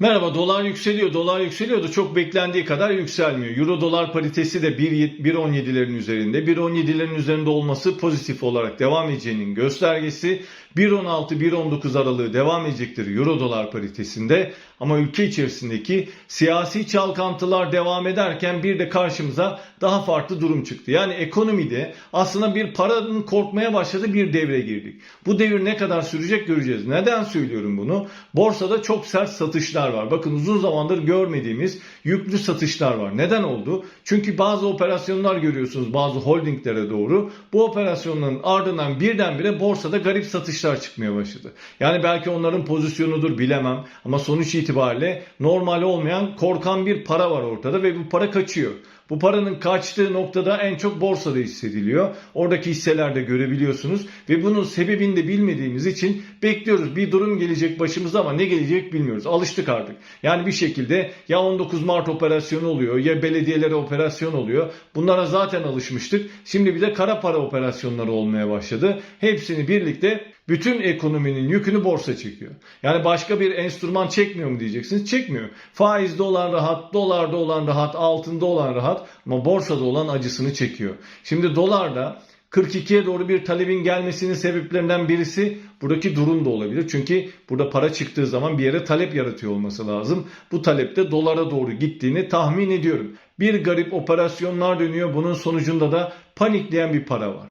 Merhaba dolar yükseliyor. Dolar yükseliyor da çok beklendiği kadar yükselmiyor. Euro dolar paritesi de 1 1.17'lerin üzerinde. 1.17'lerin üzerinde olması pozitif olarak devam edeceğinin göstergesi. 1.16-1.19 aralığı devam edecektir Euro dolar paritesinde. Ama ülke içerisindeki siyasi çalkantılar devam ederken bir de karşımıza daha farklı durum çıktı. Yani ekonomide aslında bir paranın korkmaya başladığı bir devre girdik. Bu devir ne kadar sürecek göreceğiz. Neden söylüyorum bunu? Borsada çok sert satışlar var. Bakın uzun zamandır görmediğimiz yüklü satışlar var. Neden oldu? Çünkü bazı operasyonlar görüyorsunuz bazı holdinglere doğru. Bu operasyonların ardından birdenbire borsada garip satışlar çıkmaya başladı. Yani belki onların pozisyonudur bilemem ama sonuç itibariyle normal olmayan korkan bir para var ortada ve bu para kaçıyor. Bu paranın kaçtığı noktada en çok borsada hissediliyor. Oradaki hisselerde görebiliyorsunuz ve bunun sebebini de bilmediğimiz için bekliyoruz. Bir durum gelecek başımıza ama ne gelecek bilmiyoruz. Alıştık artık. Yani bir şekilde ya 19 Mart operasyonu oluyor ya belediyelere operasyon oluyor. Bunlara zaten alışmıştık. Şimdi bir de kara para operasyonları olmaya başladı. Hepsini birlikte bütün ekonominin yükünü borsa çekiyor. Yani başka bir enstrüman çekmiyor mu diyeceksiniz? Çekmiyor. Faizde olan rahat, dolarda olan rahat, altında olan rahat ama borsada olan acısını çekiyor. Şimdi dolarda 42'ye doğru bir talebin gelmesinin sebeplerinden birisi buradaki durum da olabilir. Çünkü burada para çıktığı zaman bir yere talep yaratıyor olması lazım. Bu talep de dolara doğru gittiğini tahmin ediyorum. Bir garip operasyonlar dönüyor. Bunun sonucunda da panikleyen bir para var.